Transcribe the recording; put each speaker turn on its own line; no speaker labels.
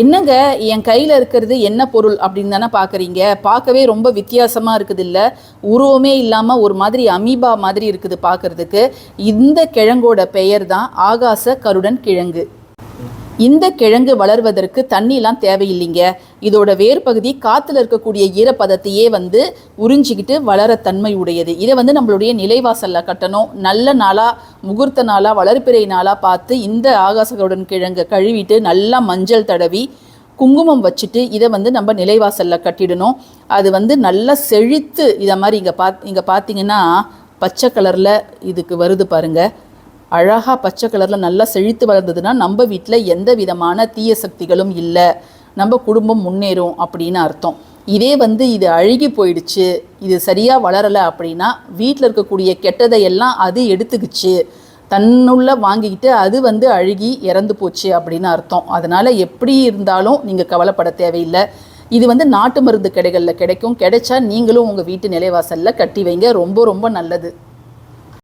என்னங்க என் கையில் இருக்கிறது என்ன பொருள் அப்படின்னு தானே பார்க்குறீங்க பார்க்கவே ரொம்ப வித்தியாசமாக இருக்குது இல்லை உருவமே இல்லாமல் ஒரு மாதிரி அமீபா மாதிரி இருக்குது பார்க்கறதுக்கு இந்த கிழங்கோட பெயர் தான் ஆகாச கருடன் கிழங்கு. இந்த கிழங்கு வளர்வதற்கு தண்ணிலாம் தேவையில்லைங்க. இதோட வேர் பகுதி காற்றுல இருக்கக்கூடிய ஈரப்பதத்தையே வந்து உறிஞ்சிக்கிட்டு வளர தன்மை உடையது இதை வந்து நம்மளுடைய நிலைவாசலில் கட்டணும். நல்ல நாளாக முகூர்த்த நாளாக வளர்ப்பிறை நாளாக பார்த்து இந்த ஆகாசகருடன் கிழங்கை கழுவிட்டு நல்லா மஞ்சள் தடவி குங்குமம் வச்சுட்டு இதை வந்து நம்ம நிலைவாசலில் கட்டிடணும். அது வந்து நல்லா செழித்து இதை மாதிரி இங்கே பாத் இங்கே பார்த்தீங்கன்னா பச்சை கலரில் இதுக்கு வருது பாருங்கள் அழகாக பச்சை கலரில் நல்லா செழித்து வளர்ந்ததுன்னா நம்ம வீட்டில் எந்த விதமான தீய சக்திகளும் இல்லை. நம்ம குடும்பம் முன்னேறும் அப்படின்னு அர்த்தம். இதே வந்து இது அழுகி போயிடுச்சு இது சரியாக வளரலை அப்படின்னா வீட்டில் இருக்கக்கூடிய கெட்டதை எல்லாம் அது எடுத்துக்கிச்சு. தன்னுள்ள வாங்கிக்கிட்டு அது வந்து அழுகி இறந்து போச்சு அப்படின்னு அர்த்தம். அதனால் எப்படி இருந்தாலும் நீங்கள் கவலைப்பட தேவையில்லை. இது வந்து நாட்டு மருந்து கடைகளில் கிடைக்கும். கிடைச்சா நீங்களும் உங்கள் வீட்டு நிலைவாசலில் கட்டி வைங்க. ரொம்ப ரொம்ப நல்லது.